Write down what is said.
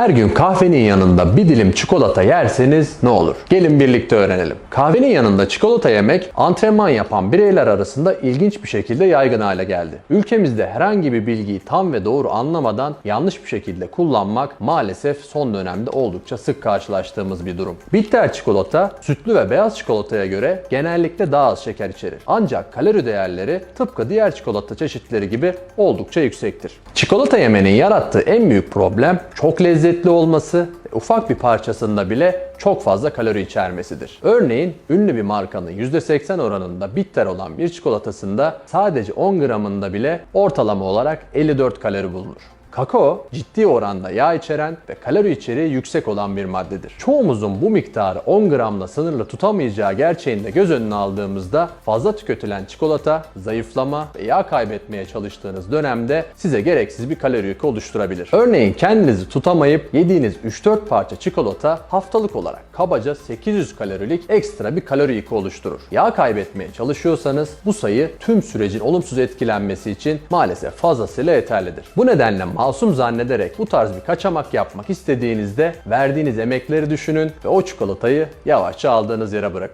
Her gün kahvenin yanında bir dilim çikolata yerseniz ne olur? Gelin birlikte öğrenelim. Kahvenin yanında çikolata yemek antrenman yapan bireyler arasında ilginç bir şekilde yaygın hale geldi. Ülkemizde herhangi bir bilgiyi tam ve doğru anlamadan yanlış bir şekilde kullanmak maalesef son dönemde oldukça sık karşılaştığımız bir durum. Bitter çikolata sütlü ve beyaz çikolataya göre genellikle daha az şeker içerir. Ancak kalori değerleri tıpkı diğer çikolata çeşitleri gibi oldukça yüksektir. Çikolata yemenin yarattığı en büyük problem çok lezzetli olması ve ufak bir parçasında bile çok fazla kalori içermesidir. Örneğin ünlü bir markanın %80 oranında bitter olan bir çikolatasında sadece 10 gramında bile ortalama olarak 54 kalori bulunur. Kakao ciddi oranda yağ içeren ve kalori içeriği yüksek olan bir maddedir. Çoğumuzun bu miktarı 10 gramla sınırlı tutamayacağı gerçeğini de göz önüne aldığımızda fazla tüketilen çikolata zayıflama ve yağ kaybetmeye çalıştığınız dönemde size gereksiz bir kalori yükü oluşturabilir. Örneğin kendinizi tutamayıp yediğiniz 3-4 parça çikolata haftalık olarak kabaca 800 kalorilik ekstra bir kalori yükü oluşturur. Yağ kaybetmeye çalışıyorsanız bu sayı tüm sürecin olumsuz etkilenmesi için maalesef fazlasıyla yeterlidir. Bu nedenle masum zannederek bu tarz bir kaçamak yapmak istediğinizde verdiğiniz emekleri düşünün ve o çikolatayı yavaşça aldığınız yere bırakın.